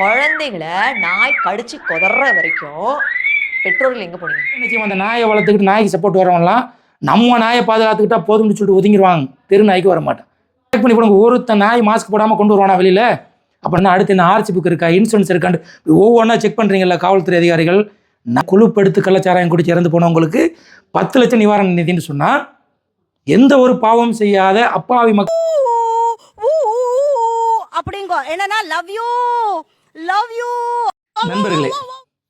குழந்தைகளை நாய் கடிச்சு கொதற வரைக்கும் பெற்றோர்கள் எங்க போனீங்க? செய்வோம் அந்த நாயை வளர்த்துக்கிட்டு நாய்க்கு சப்போர்ட் வரவங்களாம் நம்ம நாயை பாதுகாத்துக்கிட்டா போதும்னு சொல்லிட்டு ஒதுங்கிடுவாங்க தெரு நாய்க்கு வர மாட்டேன் செக் பண்ணி போடுங்க. ஒருத்தன் நாய் மாஸ்க் போடாமல் கொண்டு வருவானா வெளியில்? அப்படின்னா அடுத்து என்ன ஆர்சி புக் இருக்கா? இன்சூரன்ஸ் இருக்கான்னு ஒவ்வொன்றா செக் பண்ணுறீங்கல்ல காவல்துறை அதிகாரிகள்? நான் கொழுப்படுத்து கள்ளச்சாராயம் குடிச்சு இறந்து போனவங்களுக்கு பத்து லட்சம் நிவாரண நிதின்னு சொன்னால் எந்த ஒரு பாவம் செய்யாத அப்பாவி மக்கள் அப்படிங்கோ. என்னன்னா லவ் யூ லவ் யூ நண்பர்களே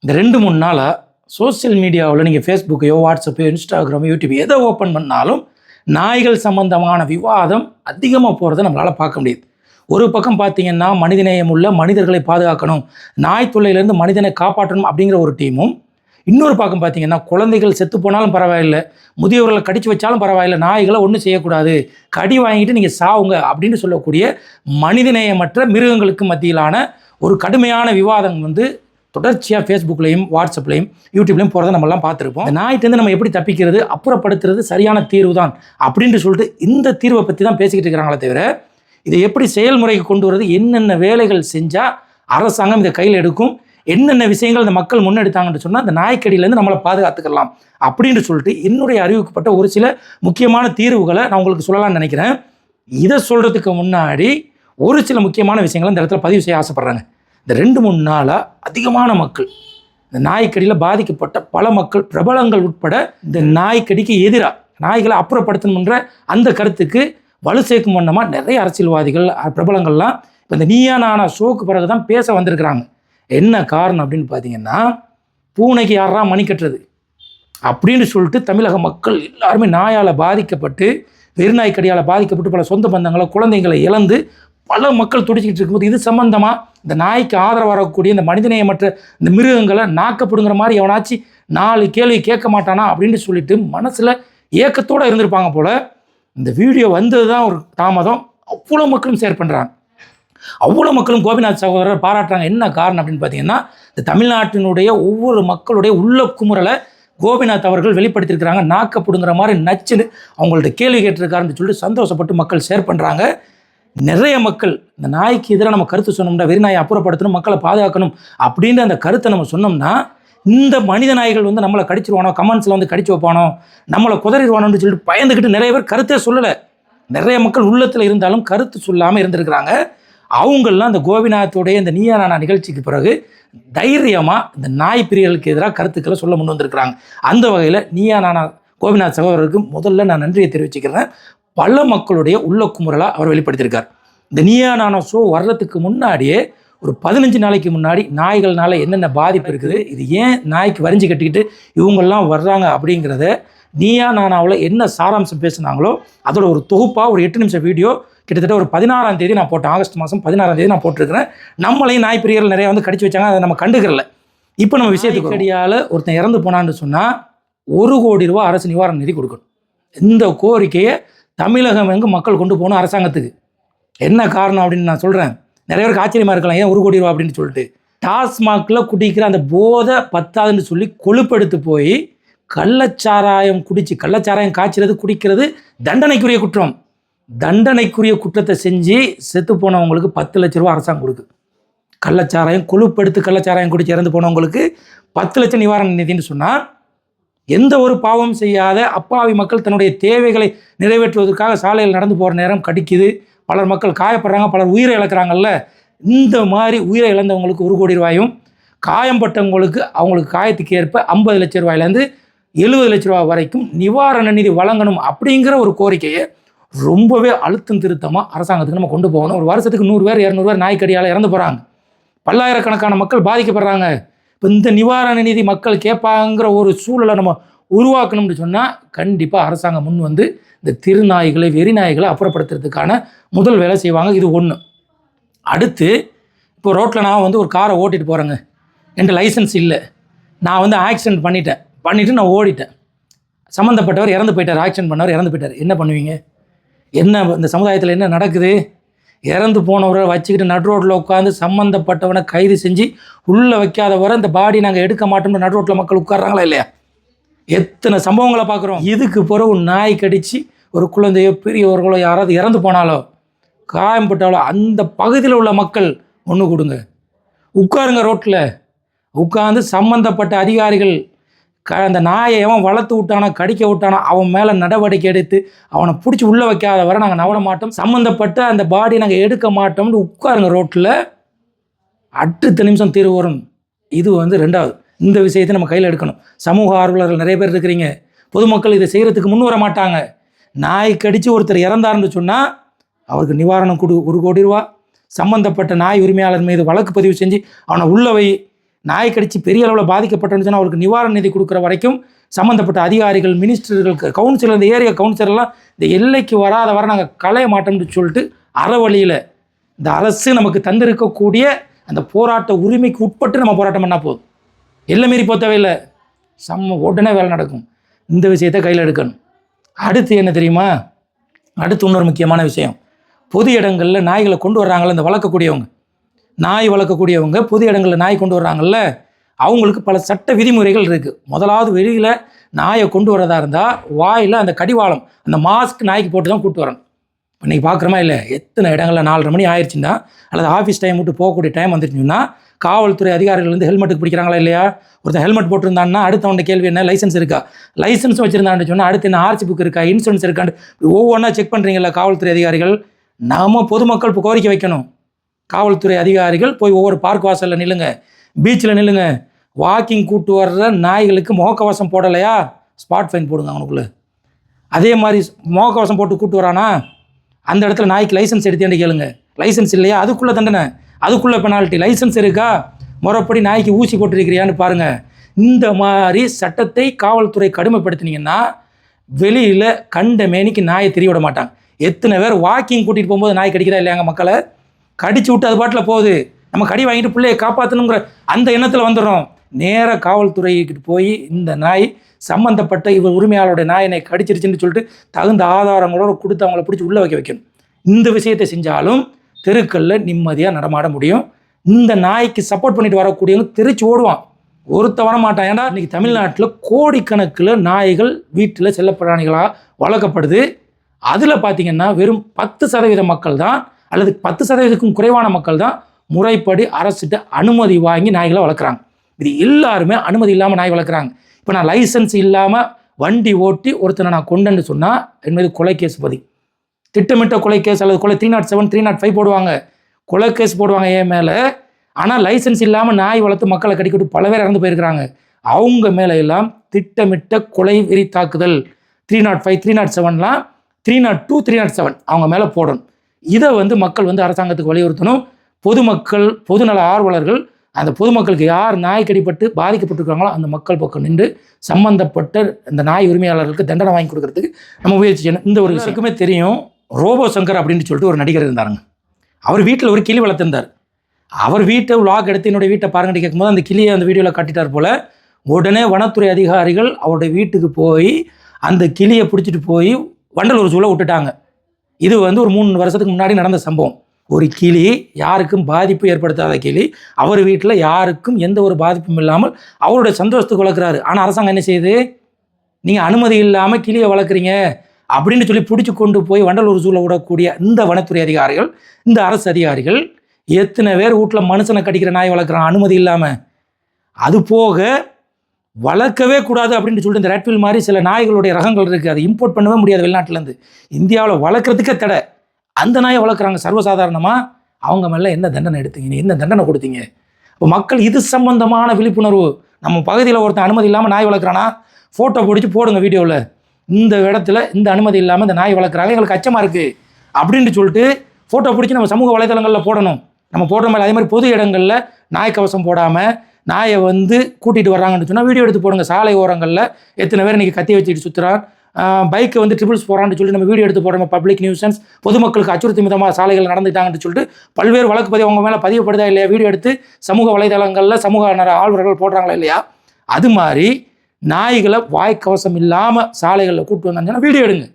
இந்த ரெண்டு மூணு நாளாக சோஷியல் மீடியாவில் நீங்கள் ஃபேஸ்புக்கையோ வாட்ஸ்அப்போ இன்ஸ்டாகிராமோ யூடியூப் எதை ஓப்பன் பண்ணாலும் நாய்கள் சம்பந்தமான விவாதம் அதிகமாக போகிறத நம்மளால் பார்க்க முடியுது. ஒரு பக்கம் பார்த்தீங்கன்னா மனிதநேயம் உள்ள மனிதர்களை பாதுகாக்கணும் நாய் தொல்லையிலேருந்து மனிதனை காப்பாற்றணும் அப்படிங்கிற ஒரு டீமும் இன்னொரு பக்கம் பார்த்தீங்கன்னா குழந்தைகள் செத்து போனாலும் பரவாயில்லை முதியவர்களை கடிச்சு வச்சாலும் பரவாயில்லை நாய்களை ஒன்றும் செய்யக்கூடாது கடி வாங்கிட்டு நீங்கள் சாவுங்க அப்படின்னு சொல்லக்கூடிய மனிதநேயமற்ற மிருகங்களுக்கு மத்தியிலான ஒரு கடுமையான விவாதம் வந்து தொடர்ச்சியாக ஃபேஸ்புக்லையும் வாட்ஸ்அப்லையும் யூடியூப்லேயும் போகிறத நம்மலாம் பார்த்துருப்போம். இந்த நாயிட்டேருந்து நம்ம எப்படி தப்பிக்கிறது அப்புறப்படுத்துறது சரியான தீர்வு தான் அப்படின்ட்டு சொல்லிட்டு இந்த தீர்வை பற்றி தான் பேசிக்கிட்டு இருக்கிறாங்களே தவிர இதை எப்படி செயல்முறைக்கு கொண்டு வரது என்னென்ன வேலைகள் செஞ்சால் அரசாங்கம் இதை கையில் எடுக்கும் என்னென்ன விஷயங்கள் இந்த மக்கள் முன்னெடுத்தாங்கன்னு சொன்னால் அந்த நாய்க்கடியிலேருந்து நம்மளை பாதுகாத்துக்கலாம் அப்படின்னு சொல்லிட்டு என்னுடைய அறிவிக்கப்பட்ட ஒரு சில முக்கியமான தீர்வுகளை நான் உங்களுக்கு சொல்லலாம்னு நினைக்கிறேன். இதை சொல்கிறதுக்கு முன்னாடி ஒரு சில முக்கியமான விஷயங்களை இந்த இடத்துல பதிவு செய்ய ஆசைப்பட்றாங்க. இந்த ரெண்டு மூணு நாளாக அதிகமான மக்கள் இந்த நாய்க்கடியில் பாதிக்கப்பட்ட பல மக்கள் பிரபலங்கள் உட்பட இந்த நாய்க்கடிக்கு எதிராக நாய்களை அப்புறப்படுத்தணுன்ற அந்த கருத்துக்கு வலு சேர்க்கும் வண்ணமாக நிறைய அரசியல்வாதிகள் பிரபலங்கள்லாம் இப்போ இந்த நீயா நானா ஷோக்கு பிறகு தான் பேச வந்திருக்கிறாங்க. என்ன காரணம் அப்படின்னு பார்த்தீங்கன்னா பூனைக்கு யாரா மணி கட்டுறது? அப்படின்னு சொல்லிட்டு தமிழக மக்கள் எல்லாருமே நாயால் பாதிக்கப்பட்டு வெறுநாய்க்கடியால் பாதிக்கப்பட்டு பல சொந்த பந்தங்களை குழந்தைங்களை இழந்து பல மக்கள் துடிச்சிக்கிட்டு இருக்கும்போது இது சம்பந்தமாக இந்த நாய்க்கு ஆதரவு வரக்கூடிய இந்த மனிதநேயமற்ற இந்த மிருகங்களை நாக்கப்படுங்கிற மாதிரி எவனாச்சும் நாலு கேள்வி கேட்க மாட்டானா அப்படின்னு சொல்லிட்டு மனசில் ஏக்கத்தோடு இருந்திருப்பாங்க போல். இந்த வீடியோ வந்தது தான் ஒரு தாமதம். அவ்வளோ மக்களும் ஷேர் பண்ணுறாங்க அவ்வளோ மக்களும் கோபிநாத் சகோதரர் பாராட்டுறாங்க. என்ன காரணம் அப்படின்னு பார்த்தீங்கன்னா இந்த தமிழ்நாட்டினுடைய ஒவ்வொரு மக்களுடைய உள்ள குமுறலை கோபிநாத் அவர்கள் வெளிப்படுத்தியிருக்கிறாங்க. நாக்கப்படுங்கிற மாதிரி நச்சுன்னு அவங்கள்ட்ட கேள்வி கேட்டிருக்காருன்னு சொல்லிட்டு சந்தோஷப்பட்டு மக்கள் ஷேர் பண்ணுறாங்க நிறைய மக்கள் இந்த நாய்க்கு எதிராக நம்ம கருத்து சொன்னோம்னா வெறி நாயை அப்புறப்படுத்தணும் மக்களை பாதுகாக்கணும் அப்படின்ற அந்த கருத்தை நம்ம சொன்னோம்னா இந்த மனித நாய்கள் வந்து நம்மளை கடிச்சிருவானோ கமெண்ட்ஸில் வந்து கடிச்சு வைப்பானோ நம்மளை குதறிடுவானோன்னு சொல்லிட்டு பயந்துக்கிட்டு நிறைய பேர் கருத்தே சொல்லலை. நிறைய மக்கள் உள்ளத்தில் இருந்தாலும் கருத்து சொல்லாமல் இருந்திருக்கிறாங்க. அவங்களாம் இந்த கோபிநாத்துடைய இந்த நீயா நானா நிகழ்ச்சிக்கு பிறகு தைரியமாக இந்த நாய் பிரியர்களுக்கு எதிராக கருத்துக்களை சொல்ல முன் வந்திருக்கிறாங்க. அந்த வகையில் நீயா நானா கோபிநாத் சகோதரருக்கு முதல்ல நான் நன்றியை தெரிவிச்சுக்கிறேன். பல மக்களுடைய உள்ள குமுறலாக அவர் வெளிப்படுத்தியிருக்கார். இந்த நீயா நானா ஷோ வர்றதுக்கு முன்னாடியே ஒரு பதினஞ்சு நாளைக்கு முன்னாடி நாய்கள்னால என்னென்ன பாதிப்பு இருக்குது இது ஏன் நாய்க்கு வரிஞ்சு கட்டிக்கிட்டு இவங்கெல்லாம் வர்றாங்க அப்படிங்கிறத நீயா நானாவில் என்ன சாராம்சம் பேசுனாங்களோ அதோட ஒரு தொகுப்பாக ஒரு எட்டு நிமிஷம் வீடியோ கிட்டத்தட்ட ஒரு பதினாறாம் தேதி நான் போட்டேன். ஆகஸ்ட் மாதம் பதினாறாம் தேதி நான் போட்டிருக்கிறேன். நம்மளையும் நாய் பிரியர்கள் நிறைய வந்து கடிச்சு வச்சாங்க அதை நம்ம கண்டுக்கிறல. இப்போ நம்ம விஷயத்துக்கு அடியால் ஒருத்தன் இறந்து போனான்னு சொன்னால் ஒரு கோடி ரூபா அரசு நிவாரண நிதி கொடுக்கணும். இந்த கோரிக்கையை தமிழகம் எங்கே மக்கள் கொண்டு போகணும் அரசாங்கத்துக்கு? என்ன காரணம் அப்படின்னு நான் சொல்கிறேன் நிறைய பேருக்கு ஆச்சரியமாக இருக்கலாம். ஏன் ஒரு கோடி ரூபா அப்படின்னு சொல்லிட்டு. டாஸ்மாகில் குடிக்கிற அந்த போதை பத்தாதுன்னு சொல்லி கொழுப்பெடுத்து போய் கள்ளச்சாராயம் குடிச்சு கள்ளச்சாராயம் காய்ச்சிறது குடிக்கிறது தண்டனைக்குரிய குற்றம். தண்டனைக்குரிய குற்றத்தை செஞ்சு செத்து போனவங்களுக்கு பத்து லட்ச ரூபா அரசாங்கம் கொடுக்கு. கள்ளச்சாராயம் கொழுப்பெடுத்து கள்ளச்சாராயம் குடிச்சு இறந்து போனவங்களுக்கு பத்து லட்சம் நிவாரண நிதின்னு சொன்னால் எந்த ஒரு பாவம் செய்யாத அப்பாவி மக்கள் தன்னுடைய தேவைகளை நிறைவேற்றுவதற்காக சாலையில் நடந்து போகிற நேரம் கடிக்குது. பலர் மக்கள் காயப்படுறாங்க பலர் உயிரை இழக்கிறாங்கல்ல. இந்த மாதிரி உயிரை இழந்தவங்களுக்கு ஒரு கோடி ரூபாயும் காயம்பட்டவங்களுக்கு அவங்களுக்கு காயத்துக்கு ஏற்ப ஐம்பது லட்ச ரூபாயிலேருந்து எழுபது லட்ச ரூபாய் வரைக்கும் நிவாரண நிதி வழங்கணும் அப்படிங்கிற ஒரு கோரிக்கையை ரொம்பவே அழுத்தம் திருத்தமாக அரசாங்கத்துக்கு நம்ம கொண்டு போகணும். ஒரு வருஷத்துக்கு நூறு பேர் இரநூறு பேர் நாய்க்கடியால் இறந்து போகிறாங்க பல்லாயிரக்கணக்கான மக்கள் பாதிக்கப்படுறாங்க. இப்போ இந்த நிவாரண நிதி மக்கள் கேட்பாங்கிற ஒரு சூழலை நம்ம உருவாக்கணும்னு சொன்னால் கண்டிப்பாக அரசாங்கம் முன் வந்து இந்த திருநாய்களை வெறி நாய்களை அப்புறப்படுத்துறதுக்கான முதல் வேலை செய்வாங்க. இது ஒன்று அடுத்து இப்போ ரோட்டில் நான் வந்து ஒரு காரை ஓட்டிகிட்டு போகிறேங்க என்கிட்ட லைசன்ஸ் இல்லை. நான் வந்து ஆக்சிடென்ட் பண்ணிட்டேன். பண்ணிவிட்டு நான் ஓடிட்டேன். சம்மந்தப்பட்டவர் இறந்து போயிட்டார். ஆக்சிடென்ட் பண்ணவர் இறந்து போயிட்டார். என்ன பண்ணுவீங்க? என்ன இந்த சமுதாயத்தில் என்ன நடக்குது? இறந்து போனவரை வச்சுக்கிட்டு நடு ரோட்டில் உட்காந்து சம்மந்தப்பட்டவனை கைது செஞ்சு உள்ளே வைக்காதவரை இந்த பாடி நாங்கள் எடுக்க மாட்டோம்னு நடு ரோட்டில் மக்கள் உட்கார்றாங்களா இல்லையா? எத்தனை சம்பவங்களை பார்க்குறோம். இதுக்கு பிறகு நாய் கடித்து ஒரு குழந்தையோ பெரியவர்களோ யாராவது இறந்து போனாலோ காயம்பட்டாலோ அந்த பகுதியில் உள்ள மக்கள் ஒன்று கொடுங்க. உட்காருங்க ரோட்டில். உட்காந்து சம்மந்தப்பட்ட அதிகாரிகள் க அந்த நாயை எவன் வளர்த்து விட்டானோ கடிக்க விட்டானோ அவன் மேலே நடவடிக்கை எடுத்து அவனை பிடிச்சி உள்ளே வைக்காத வரை நாங்கள் நவட மாட்டோம். சம்மந்தப்பட்ட அந்த பாடி நாங்கள் எடுக்க மாட்டோம்னு உட்காருங்க ரோட்டில் அடுத்த நிமிஷம் தீர்வு வரும் இது வந்து ரெண்டாவது. இந்த விஷயத்தை நம்ம கையில் எடுக்கணும். சமூக ஆர்வலர்கள் நிறைய பேர் இருக்கிறீங்க. பொதுமக்கள் இதை செய்கிறதுக்கு முன் வர மாட்டாங்க. நாய் கடித்து ஒருத்தர் இறந்தாருன்னு சொன்னால் அவருக்கு நிவாரணம் கொடு ஒரு கோடி ரூபா. சம்மந்தப்பட்ட நாய் உரிமையாளர் மீது வழக்கு பதிவு செஞ்சு அவனை உள்ள வை. நாய் கடித்து பெரிய அளவில் பாதிக்கப்பட்டோன்னு சொன்னால் அவருக்கு நிவாரண நிதி கொடுக்குற வரைக்கும் சம்மந்தப்பட்ட அதிகாரிகள் மினிஸ்டர்கள் கவுன்சிலர் இந்த ஏரியா கவுன்சிலர்லாம் இந்த எல்லைக்கு வராத வர நாங்கள் களைய மாட்டோம்னு சொல்லிட்டு அறவழியில் இந்த அரசு நமக்கு தந்திருக்கக்கூடிய அந்த போராட்ட உரிமைக்கு உட்பட்டு நம்ம போராட்டம் பண்ணால் போதும். எல்லை மீறி போக தேவையில்லை. செம்ம உடனே வேலை நடக்கும். இந்த விஷயத்தை கையில் எடுக்கணும். அடுத்து என்ன தெரியுமா? அடுத்து இன்னொரு முக்கியமான விஷயம். பொது இடங்களில் நாய்களை கொண்டு வர்றாங்களே இந்த வளர்க்கக்கூடியவங்க. நாய் வளர்க்கக்கூடியவங்க பொது இடங்களில் நாய் கொண்டு வர்றாங்கல்ல அவங்களுக்கு பல சட்ட விதிமுறைகள் இருக்குது முதலாவது வெளியில் நாயை கொண்டு வரதா இருந்தால் வாயில் அந்த கடிவாளம் அந்த மாஸ்க் நாய்க்கு போட்டு தான் கூப்பிட்டு வரணும். இன்றைக்கி பார்க்குறோமா இல்லை எத்தனை இடங்களில் நாலரை மணி ஆயிடுச்சுன்னா அல்லது ஆஃபீஸ் டைம் விட்டு போகக்கூடிய டைம் வந்துருச்சுன்னா காவல்துறை அதிகாரிகள் வந்து ஹெல்மெட்டுக்கு பிடிக்கிறாங்களா இல்லையா? ஒருத்தர் ஹெல்மெட் போட்டிருந்தான்னா அடுத்தவன் கேள்வி என்ன? லைசன்ஸ் இருக்கா? லைசன்ஸ் வச்சுருந்தான்னு சொன்னால் அடுத்து என்ன ஆர்சி புக் இருக்கா? இன்சூரன்ஸ் இருக்கான்னு. ஒவ்வொன்றா செக் பண்ணுறீங்களா காவல்துறை அதிகாரிகள். நாம் பொதுமக்கள் இப்போ கோரிக்கை வைக்கணும். காவல்துறை அதிகாரிகள் போய் ஒவ்வொரு பார்க் வாசலில் நில்லுங்க. பீச்சில் நில்லுங்க. வாக்கிங் கூட்டு வர்ற நாய்களுக்கு முகக்கவசம் போடலையா? ஸ்பாட் ஃபைன் போடுங்க அவனுக்குள்ளே. அதே மாதிரி முகக்கவசம் போட்டு கூட்டு வரானா? அந்த இடத்துல நாய்க்கு லைசன்ஸ் எடுத்தேன்னு கேளுங்க. லைசன்ஸ் இல்லையா? அதுக்குள்ளே தண்டனை. அதுக்குள்ளே பெனால்ட்டி லைசன்ஸ் இருக்கா? முறைப்படி நாய்க்கு ஊசி போட்டிருக்கிறியான்னு பாருங்கள் இந்த மாதிரி சட்டத்தை காவல்துறை கடுமைப்படுத்தினீங்கன்னா வெளியில் கண்ட மேனிக்கு நாயை தெரிய விட மாட்டாங்க. எத்தனை பேர் வாக்கிங் கூட்டிகிட்டு போகும்போது நாய் கடிக்கிறா இல்லையாங்க மக்களை? கடிச்சு விட்டு அது பாட்டில் போகுது. நம்ம கடி வாங்கிட்டு பிள்ளையை காப்பாற்றணுங்கிற அந்த எண்ணத்தில் வந்துடுறோம். நேராக காவல்துறைக்கிட்டு போய் இந்த நாய் சம்மந்தப்பட்ட இவர் உரிமையாளருடைய நாய் என்னை கடிச்சிருச்சுன்னு சொல்லிட்டு தகுந்த ஆதாரங்களோட கொடுத்து அவங்கள பிடிச்சி உள்ளே வைக்க வைக்கணும். இந்த விஷயத்தை செஞ்சாலும் தெருக்களில் நிம்மதியாக நடமாட முடியும். இந்த நாய்க்கு சப்போர்ட் பண்ணிட்டு வரக்கூடியவங்க தெரிச்சு ஓடுவான். ஒருத்த வர மாட்டான் ஏன்னா இன்னைக்கு தமிழ்நாட்டில் கோடிக்கணக்கில் நாய்கள் வீட்டில் செல்லப்பிராணிகளாக வளர்க்கப்படுது. அதில் பார்த்தீங்கன்னா வெறும் பத்து சதவீத மக்கள் தான் அல்லது பத்து சதவீதத்துக்கும் குறைவான மக்கள் தான் முறைப்படி அரசிட்ட அனுமதி வாங்கி நாய்களை வளர்க்குறாங்க. இது எல்லாருமே அனுமதி இல்லாமல் நாய் வளர்க்குறாங்க. இப்போ நான் லைசன்ஸ் இல்லாமல் வண்டி ஓட்டி ஒருத்தனை நான் கொண்டேன்னு சொன்னால் என் மீது கொலை கேஸ் பதி. திட்டமிட்ட கொலை கேஸ் அல்லது கொலை three nought seven three nought five போடுவாங்க. கொலை கேஸ் போடுவாங்க என் மேலே. ஆனால் லைசன்ஸ் இல்லாமல் நாய் வளர்த்து மக்களை கடிக்கிட்டு பல பேர் இறந்து போயிருக்கிறாங்க. அவங்க மேலே எல்லாம் திட்டமிட்ட கொலை வெறி தாக்குதல் three nought five three nought செவன்லாம் three nought two three nought seven அவங்க மேலே போடணும். இதை வந்து மக்கள் வந்து அரசாங்கத்துக்கு வலியுறுத்தணும். பொதுமக்கள் பொதுநல ஆர்வலர்கள் அந்த பொதுமக்களுக்கு யார் நாய் கடிப்பட்டு பாதிக்கப்பட்டிருக்காங்களோ அந்த மக்கள் பக்கம் நின்று சம்பந்தப்பட்ட இந்த நாய் உரிமையாளர்களுக்கு தண்டனை வாங்கி கொடுக்கறதுக்கு நம்ம முயற்சி செய்யணும். இந்த ஒரு விஷயக்குமே தெரியும். ரோபோ சங்கர் அப்படின்னு சொல்லிட்டு ஒரு நடிகர் இருந்தாருங்க. அவர் வீட்டில் ஒரு கிளி வளர்த்திருந்தார். அவர் வீட்டை vlog எடுத்து என்னுடைய வீட்டை பாருங்கன்னு கேட்கும்போது அந்த கிளியை அந்த வீடியோவில் காட்டிட்டார் போல் உடனே வனத்துறை அதிகாரிகள் அவருடைய வீட்டுக்கு போய் அந்த கிளியை பிடிச்சிட்டு போய் வண்டலூர் ஜூவில் விட்டுட்டாங்க. இது வந்து ஒரு மூணு வருஷத்துக்கு முன்னாடி நடந்த சம்பவம். ஒரு கிளி யாருக்கும் பாதிப்பு ஏற்படுத்தாத கிளி அவர் வீட்டில் யாருக்கும் எந்த ஒரு பாதிப்பும் இல்லாமல் அவருடைய சந்தோஷத்துக்கு வளர்க்குறாரு ஆனால் அரசாங்கம் என்ன செய்யுது? நீங்கள் அனுமதி இல்லாமல் கிளியை வளர்க்குறீங்க அப்படின்னு சொல்லி பிடிச்சி கொண்டு போய் வண்டலூர் சூழல விடக்கூடிய இந்த வனத்துறை அதிகாரிகள் இந்த அரசு அதிகாரிகள் எத்தனை பேர் வீட்டில் மனுஷனை கடிக்கிற நாய் வளர்க்குறான் அனுமதி இல்லாமல் அது போக வளர்க்கவே கூடாது அப்படின்னு சொல்லிட்டு இந்த ரெட்வில் மாதிரி சில நாய்களுடைய ரகங்கள் இருக்குது அதை இம்போர்ட் பண்ணவே முடியாது வெளிநாட்டிலேருந்து. இந்தியாவில் வளர்க்குறதுக்கே தடை. அந்த நாயை வளர்க்குறாங்க. சர்வசாதாரணமாக அவங்க மேலே என்ன தண்டனை எடுத்தீங்க? என்ன தண்டனை கொடுத்தீங்க? இப்போ மக்கள் இது சம்பந்தமான விழிப்புணர்வு. நம்ம பகுதியில் ஒருத்தன் அனுமதி இல்லாமல் நாய் வளர்க்குறானா? ஃபோட்டோ பிடிச்சி போடுங்க வீடியோவில் இந்த இடத்துல இந்த அனுமதி இல்லாமல் இந்த நாய் வளர்க்குறாங்க. எங்களுக்கு அச்சமாக இருக்குது அப்படின்னு சொல்லிட்டு ஃபோட்டோ பிடிச்சி நம்ம சமூக வலைதளங்களில் போடணும். நம்ம போடுற மாதிரி அதே மாதிரி பொது இடங்களில் நாய் கவசம் போடாமல் நாயை வந்து கூட்டிகிட்டு வர்றாங்கன்னு சொன்னால் வீடியோ எடுத்து போடுங்க. சாலை ஓரங்களில் எத்தனை பேர் இன்றைக்கி கத்தி வச்சுட்டு சுற்றுறான் பைக்கை வந்து ட்ரிபிள்ஸ் போகிறான்னு சொல்லி நம்ம வீடியோ எடுத்து போடுறோம். பப்ளிக் நியூசன்ஸ் பொதுமக்களுக்கு அச்சுறுத்தும் விதமாக சாலைகள் நடந்துட்டாங்கன்னு சொல்லிட்டு பல்வேறு வழக்கு பதிவு அவங்க மேலே பதிவுப்படுதா இல்லையா? வீடியோ எடுத்து சமூக வலைதளங்களில் சமூக நல ஆழ்வர்கள் போடுறாங்களா இல்லையா? அது மாதிரி நாய்களை வாய்க்கவசம் இல்லாமல் சாலைகளில் கூப்பிட்டு வந்தாங்கன்னா வீடியோ எடுங்க.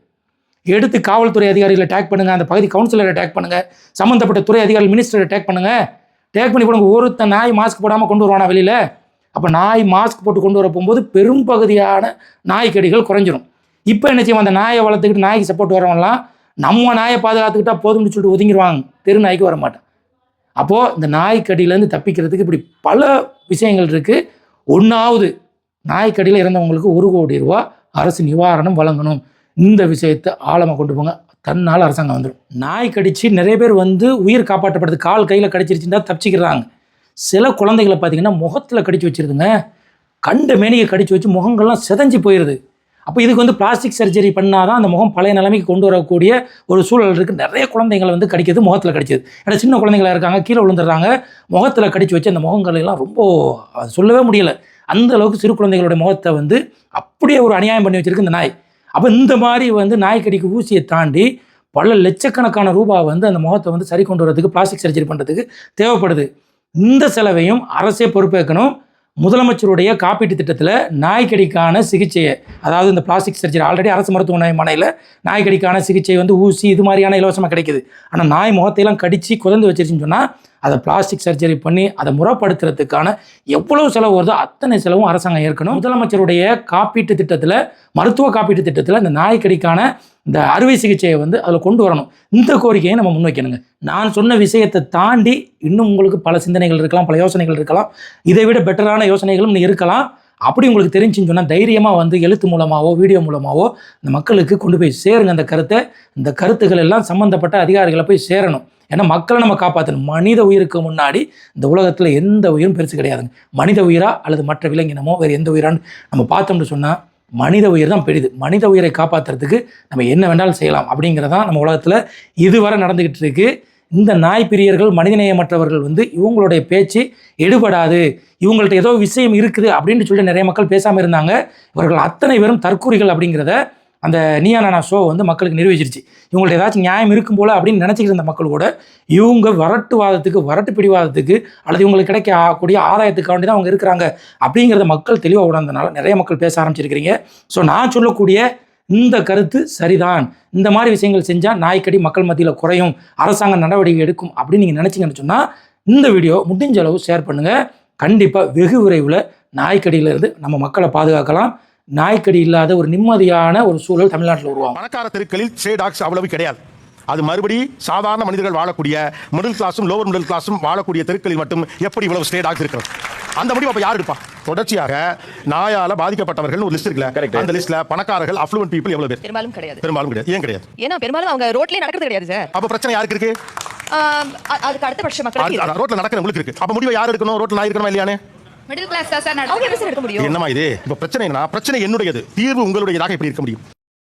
எடுத்து காவல்துறை அதிகாரிகளை டேக் பண்ணுங்கள் அந்த பகுதி கவுன்சிலரை டேக் பண்ணுங்கள் சம்மந்தப்பட்ட துறை அதிகாரிகள் மினிஸ்டரை டேக் பண்ணுங்கள் டேக் பண்ணி போடுங்க ஒருத்தன் நாய் மாஸ்க் போடாமல் கொண்டு வருவானா வெளியில்? அப்போ நாய் மாஸ்க் போட்டு கொண்டு வர போகும்போது பெரும்பகுதியான நாய் கடிகள் குறைஞ்சிரும். இப்போ என்ன செய்வோம் அந்த நாயை வளர்த்துக்கிட்டு நாய்க்கு சப்போர்ட் வரவங்களாம் நம்ம நாயை பாதுகாத்துக்கிட்டா போதும்னு சொல்லிட்டு ஒதுங்கிடுவாங்க தெரு நாய்க்கு வர மாட்டேன் அப்போது இந்த நாய்க்கடியிலேருந்து தப்பிக்கிறதுக்கு இப்படி பல விஷயங்கள் இருக்குது ஒன்றாவது நாய்க்கடியில் இறந்தவங்களுக்கு ஒரு கோடி ரூபா அரசு நிவாரணம் வழங்கணும். இந்த விஷயத்தை ஆழமாக கொண்டு போங்க. தன்னால் அரசாங்கம் வந்துடும். நாய் கடித்து நிறைய பேர் வந்து உயிர் காப்பாற்றப்படுது கால் கையில் கடிச்சிருச்சுன்னா தப்பிச்சுக்கிறாங்க. சில குழந்தைகளை பார்த்தீங்கன்னா முகத்தில் கடிச்சு வச்சிருதுங்க. கண்ட மேனியை கடிச்சு வச்சு முகங்கள்லாம் சிதஞ்சு போயிடுது அப்போ இதுக்கு வந்து பிளாஸ்டிக் சர்ஜரி பண்ணாதான் அந்த முகம் பழைய நிலைமைக்கு கொண்டு வரக்கூடிய ஒரு சூழல் இருக்குது நிறைய குழந்தைங்களை வந்து கடிக்கிறது முகத்தில் கடிச்சது. ஏன்னா சின்ன குழந்தைங்களா இருக்காங்க கீழே விழுந்துடுறாங்க முகத்தில் கடிச்சு வச்சு அந்த முகங்களெல்லாம் ரொம்ப அது சொல்லவே முடியல. அந்த அளவுக்கு சிறு குழந்தைகளோட முகத்தை வந்து அப்படியே ஒரு அநியாயம் பண்ணி வச்சுருக்கு இந்த நாய். அப்போ இந்த மாதிரி வந்து நாய் கடிக்கு ஊசியை தாண்டி பல லட்சக்கணக்கான ரூபா வந்து அந்த முகத்தை வந்து சரி கொண்டு வரதுக்கு பிளாஸ்டிக் சர்ஜரி பண்ணுறதுக்கு தேவைப்படுது. இந்த செலவையும் அரசே பொறுப்பேற்கணும். முதலமைச்சருடைய காப்பீட்டு திட்டத்தில் நாய்க்கடிக்கான சிகிச்சையை அதாவது இந்த பிளாஸ்டிக் சர்ஜரி ஆல்ரெடி அரசு மருத்துவமனையில் நாய்க்கடிக்கான சிகிச்சை வந்து ஊசி இது மாதிரியான இலவசமாக கிடைக்குது. ஆனால் நாய் முகத்தையெல்லாம் கடித்து குதந்து வச்சிருச்சுன்னு சொன்னால் அதை பிளாஸ்டிக் சர்ஜரி பண்ணி அதை முறைப்படுத்துறதுக்கான எவ்வளவு செலவு வருதோ அத்தனை செலவும் அரசாங்கம் ஏற்கணும். முதலமைச்சருடைய காப்பீட்டு திட்டத்தில் மருத்துவ காப்பீட்டு திட்டத்தில் இந்த நாய்க்கடிக்கான இந்த அறுவை சிகிச்சையை வந்து அதில் கொண்டு வரணும். இந்த கோரிக்கையை நம்ம முன்வைக்கணுங்க. நான் சொன்ன விஷயத்தை தாண்டி இன்னும் உங்களுக்கு பல சிந்தனைகள் இருக்கலாம் பல யோசனைகள் இருக்கலாம். இதை விட பெட்டரான யோசனைகளும் இருக்கலாம். அப்படி உங்களுக்கு தெரிஞ்சுன்னு சொன்னால் தைரியமாக வந்து எழுத்து மூலமாகவோ வீடியோ மூலமாகவோ இந்த மக்களுக்கு கொண்டு போய் சேருங்க அந்த கருத்தை. இந்த கருத்துக்கள் எல்லாம் சம்மந்தப்பட்ட அதிகாரிகளை போய் சேரணும். ஏன்னா மக்களை நம்ம காப்பாற்றணும் மனித உயிருக்கு முன்னாடி இந்த உலகத்தில் எந்த உயிரும் பெருசு கிடையாதுங்க. மனித உயிரா அல்லது மற்ற விலங்கினமோ வேறு எந்த உயிரான்னு நம்ம பார்த்தோம்னு சொன்னால் மனித உயிர் தான் பெரிது. மனித உயிரை காப்பாற்றுறதுக்கு நம்ம என்ன வேண்டாலும் செய்யலாம் அப்படிங்கிறதான் நம்ம உலகத்தில் இதுவரை நடந்துக்கிட்டு இருக்கு. இந்த நாய் பிரியர்கள் மனிதநேயமற்றவர்கள் வந்து இவங்களுடைய பேச்சு எடுபடாது. இவங்கள்ட்ட ஏதோ விஷயம் இருக்குது அப்படின்னு சொல்லி நிறைய மக்கள் பேசாமல் இருந்தாங்க. இவர்கள் அத்தனை பேரும் தற்கூறிகள் அப்படிங்கிறத அந்த நீயானா ஷோ வந்து மக்களுக்கு நிரூபிச்சிருச்சு இவங்கள்ட்ட ஏதாச்சும் நியாயம் இருக்கும் போல அப்படின்னு நினச்சிக்கிட்டு இருந்த மக்கள் கூட இவங்க வரட்டுவாதத்துக்கு வரட்டு பிடிவாதத்துக்கு அல்லது இவங்களுக்கு கிடைக்கக்கூடிய ஆதாயத்துக்கு வேண்டி தான் அவங்க இருக்கிறாங்க அப்படிங்கிறத மக்கள் தெளிவாக உணர்ந்தனால நிறைய மக்கள் பேச ஆரம்பிச்சிருக்கிறீங்க. ஸோ நான் சொல்லக்கூடிய இந்த கருத்து சரிதான். இந்த மாதிரி விஷயங்கள் செஞ்சால் நாய்க்கடி மக்கள் மத்தியில் குறையும் அரசாங்கம் நடவடிக்கை எடுக்கும் அப்படின்னு நீங்கள் நினச்சிங்கன்னு சொன்னால் இந்த வீடியோ முடிஞ்ச அளவு ஷேர் பண்ணுங்கள் கண்டிப்பாக வெகு விரைவில் நாய்க்கடியிலேருந்து நம்ம மக்களை பாதுகாக்கலாம். நாய்க்கடி இல்லாத ஒரு நிம்மதியான ஒரு சூழல் தமிழ்நாட்டில் உருவாகும். பணக்கார தெருக்களில் ஸ்ட்ரே டாக்ஸ் அவ்வளவு கிடையாது. அது மறுபடி சாதாரண மனிதர்கள் வாழக்கூடிய மிடில் கிளாஸும் லோவர் மிடில் கிளாஸும் வாழக்கூடிய தெருக்களில் மட்டும் எப்படி இவ்வளவு ஸ்ட்ரே டாக்ஸ் இருக்கிறது? அந்த முடிவு அப்ப யார் எடுப்பா? தொடர்ச்சியாக நாயால பாதிக்கப்பட்டவர்கள் ஒரு லிஸ்ட் இருக்குல்ல. அந்த லிஸ்ட்ல பணக்காரர்கள் அஃப்ளூவன்ட் பீப்புள் எவ்வளவு பேர்? பெரும்பாலும் கிடையாது. பெரும்பாலும் கிடையாது. ஏன் கிடையாது? ஏன்னா பெரும்பாலும் அவங்க ரோட்லயே நடக்கிறது கிடையாது சார். அப்ப பிரச்சனை யாருக்கு இருக்கு? அதுக்கு அடுத்த பட்ச மக்களுக்கு இருக்கு. ரோட்ல நடக்கிறவங்களுக்கு இருக்கு. அப்ப முடிவை யார் எடுக்கணும்? ரோட்ல நாய் இருக்கணுமா இல்லையானே மிடில் கிளாஸ் தான் சார் என்னமா இது? இப்ப பிரச்சனை என்ன? பிரச்சனை என்னுடையது. தீர்வு உங்களுடையதாக எப்படி இருக்க முடியும்?